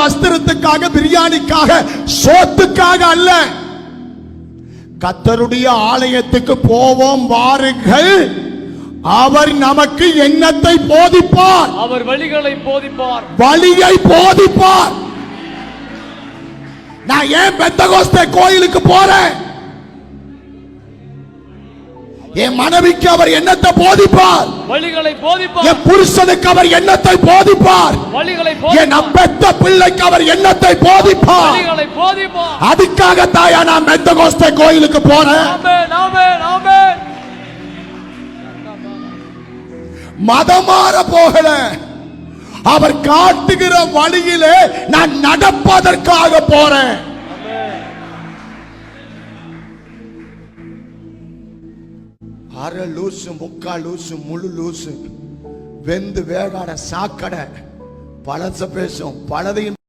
வஸ்திரத்துக்காக பிரியாணிக்காக சோத்துக்காக அல்ல. கத்தருடைய ஆலயத்துக்கு போவோம் வாருங்கள். அவர் நமக்கு எண்ணத்தை போதிப்பார். அவர் வழிகளை போதிப்பார். வழியை போதிப்பார். நான் ஏன் பெத்தகோஸ்தே கோயிலுக்கு போறேன்? என் மனைவிக்கு அவர் எண்ணத்தை போதிப்பார்? வழிகளை போதிப்பார். என் புருஷனுக்கு அவர் எண்ணத்தை போதிப்பார்? வழிகளை என் அப்பெத்த பிள்ளைக்கு அவர் எண்ணத்தை போதிப்பார்? வழிகளை போதிப்பார். அதுக்காக தாயா நான் பெத்தகோஸ்தே கோயிலுக்கு போறேன். ஆமென் மதமாற போகல. அவர் காட்டுகிற வழியிலே நான் நடப்பதற்காக போறேன். அரை லூசு முக்கால் லூசு முழு லூசு. வெந்து வேகாட சாக்கடை. பழச பேசும் பழதையும்